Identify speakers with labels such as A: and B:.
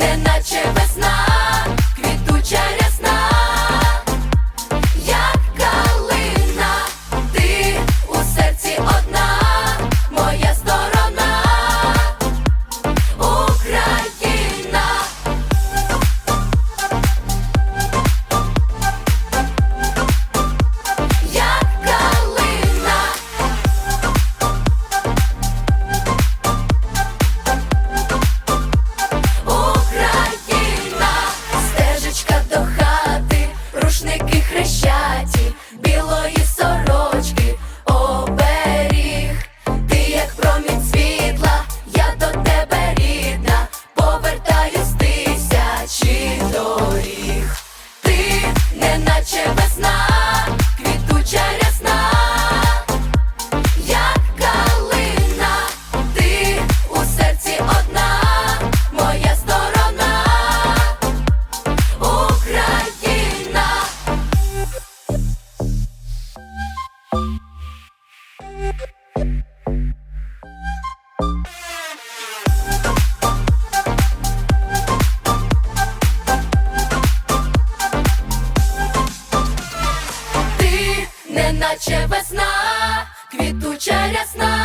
A: then наче весна, квітуча рясна.